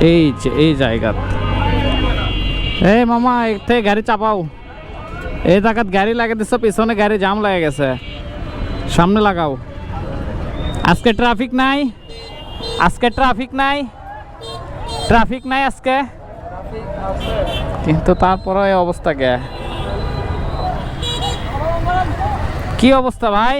এই যে, এই জায়গা এই মামা, এতে গাড়ি চাপাও। এই জায়গাত গাড়ি লাগে দিছ, পিছনে গাড়ি জাম লাগে গেছে। সামনে লাগাও। আজকে ট্রাফিক নাই। আজকে ট্রাফিক নাই। ট্রাফিক নাই আজকে। কিন্তু তারপরে এই অবস্থা কে? কি অবস্থা ভাই?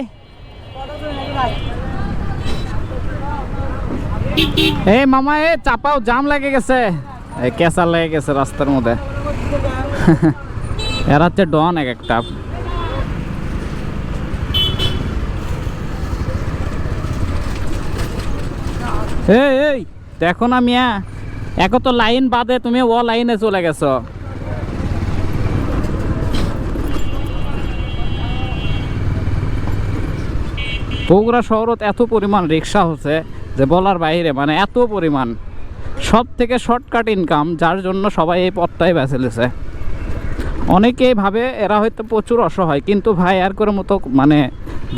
এই মামা, এ চাপাও, জাম লেগে গেছে। কেসার লেগে গেছে রাস্তার মধ্যে। এরা হচ্ছে ডন এক একটা। এই এই, দেখো না মিয়া এক তো লাইন বাদে তুমি ও লাইনে চলে গেছো। বগুড়া শহরত এত পরিমাণ রিক্সা হচ্ছে। যে বলার বাইরে মানে এত পরিমাণ। সব থেকে শর্টকাট ইনকাম যার জন্য সবাই এই পথটাই বেছে অনেকেই ভাবে এরা হয়তো প্রচুর অসহায়, কিন্তু ভাই আর করে মতো মানে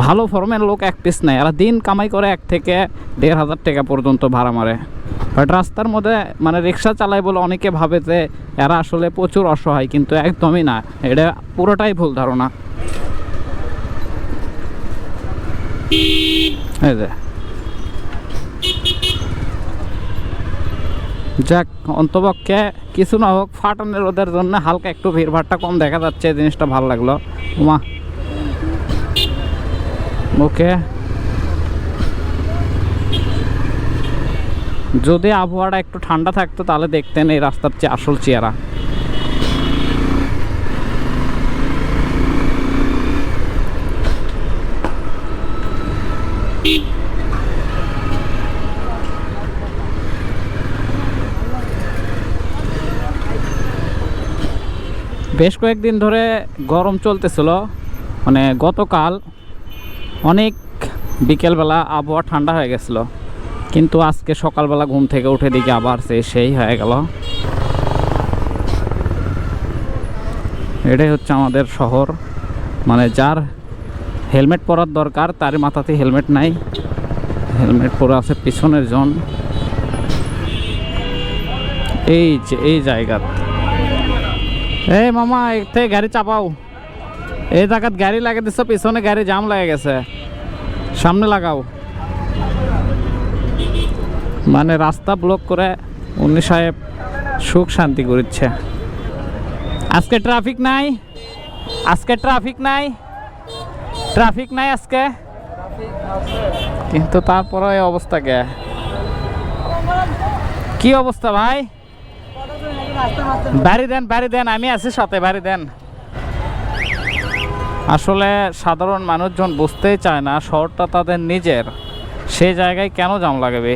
ভালো ফর্মের লোক এক পিস নেয় এরা দিন কামাই করে এক থেকে দেড় হাজার টাকা পর্যন্ত ভাড়া মারে। বাট রাস্তার মধ্যে মানে রিক্সা চালায় বলে অনেকে ভাবে যে এরা আসলে প্রচুর অসহায়, কিন্তু একদমই না। এটা পুরোটাই ভুল ধারণা। এই যে। যাক, অন্তপক্ষে কিছু না হোক, ফাটানের ওদের জন্য হালকা একটু ভিড়ভাড়টা কম দেখা যাচ্ছে জিনিসটা ভালো লাগল। উমা। ওকে। যদি আবহাওয়াটা একটু ঠান্ডা থাকতো, তাহলে দেখতেন এই রাস্তার চেয়ে আসল চেহারা। বেশ কয়েকদিন ধরে গরম চলতেছিল। মানে গতকাল অনেক বিকেলবেলা আবহাওয়া ঠান্ডা হয়ে গেছিল। কিন্তু আজকে সকালবেলা ঘুম থেকে উঠে দেখি আবার সে সেই হয়ে গেল। এটাই হচ্ছে আমাদের শহর। মানে যার হেলমেট পরার দরকার তার মাথাতে হেলমেট নাই। হেলমেট পরে আছে পিছনের জন। এই যে, এই জায়গা এই মামা, এতে গাড়ি চাপাও। এই জায়গাত গাড়ি লাগে দিছ, পিছনে গাড়ি জাম লাগে গেছে। সামনে লাগাও। মানে রাস্তা ব্লক করে উনি সাহেব সুখ শান্তি করছে আজকে ট্রাফিক নাই। আজকে ট্রাফিক নাই। ট্রাফিক নাই আজকে। কিন্তু তারপরে অবস্থা কে? কি অবস্থা ভাই? বাড়ি দেন বাড়ি দেন, আমি আছি সাথে, বাড়ি দেন। আসলে সাধারণ মানুষজন বুঝতেই চায় না, শহরটা তাদের নিজের। সেই জায়গায় কেন জাম লাগাবে?